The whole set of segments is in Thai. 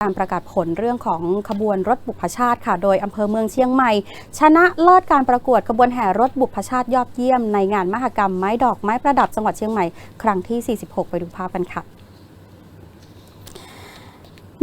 การประกาศผลเรื่องของขบวนรถบุพชาติค่ะ โดยอำเภอเมืองเชียงใหม่ ชนะเลิศการประกวดขบวนแห่รถบุพชาติยอดเยี่ยมในงานมหกรรมไม้ดอกไม้ประดับจังหวัดเชียงใหม่ ครั้งที่ 46 ไปดูภาพกันค่ะ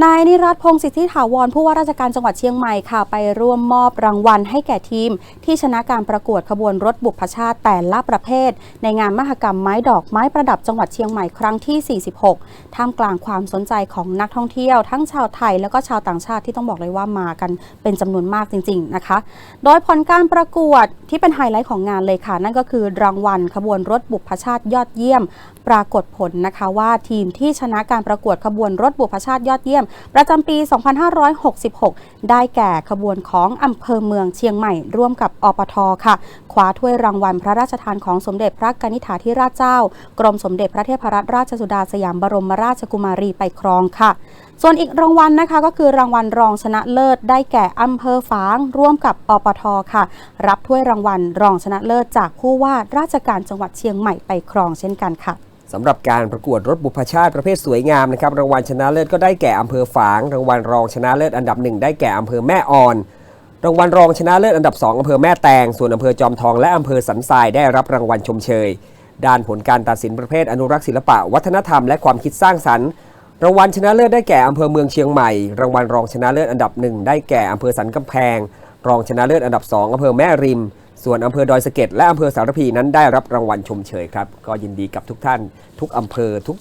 นายนิรัตพงศ์สิทธิถาวรผู้ว่าราชการจังหวัดเชียงใหม่ค่ะ ไปร่วมมอบรางวัลให้แก่ทีม ที่ชนะการประกวดขบวนรถบุพชาติแต่ละประเภท ในงานมหกรรมไม้ดอกไม้ประดับจังหวัดเชียงใหม่ครั้งที่ 46 ท่ามกลางความสนใจของนักท่องเที่ยว ทั้งชาวไทยแล้วก็ชาวต่างชาติที่ต้องบอกเลยว่ามากันเป็นจำนวนมากจริง ๆนะคะ โดยผลการประกวดที่เป็นไฮไลท์ของงานเลยค่ะ นั่นก็คือรางวัลขบวนรถบุพชาติยอดเยี่ยม ปรากฏผลนะคะว่าทีมที่ชนะการประกวดขบวนรถบุพชาติยอดเยี่ยม ประจำปี 2566 ได้แก่ขบวนของอำเภอเมืองเชียงใหม่ ร่วมกับอปทค่ะ คว้าถ้วยรางวัลพระราชทานของสมเด็จพระกนิษฐาธิราชเจ้า กรมสมเด็จพระเทพรัตนราชสุดาสยามบรมราชกุมารีไปครองค่ะ ส่วนอีกรางวัลนะคะก็คือรางวัลรองชนะเลิศ ได้แก่อำเภอฝางร่วมกับอปทค่ะ รับถ้วยรางวัลรองชนะเลิศ จากผู้ว่าราชการจังหวัดเชียงใหม่ไปครองเช่นกันค่ะสำหรับการประกวดรถบุพชาติประเภทสวยงามนะครับรางวัลชนะเลิศก็ได้แก่อำเภอฝาง รางวัลรองชนะเลิศอันดับหนึ่งได้แก่อำเภอแม่ออนรางวัลรองชนะเลิศอันดับสองอำเภอแม่แตง ส่วนอำเภอจอมทองและอำเภอสันทรายได้รับรางวัลชมเชย ด้านผลการตัดสินประเภทอนุรักษ์ศิลปะ วัฒนธรรมและความคิดสร้างสรรค์ รางวัลชนะเลิศได้แก่อำเภอเมืองเชียงใหม่ รางวัลรองชนะเลิศอันดับหนึ่งได้แก่อำเภอสันกำแพง รองชนะเลิศอันดับสองอำเภอแม่ริม ส่วนอำเภอดอยสะเก็ดและอำเภอสารพีนั้นได้รับรางวัลชมเชยครับ ก็ยินดีกับทุกท่าน ทุกอำเภอทุก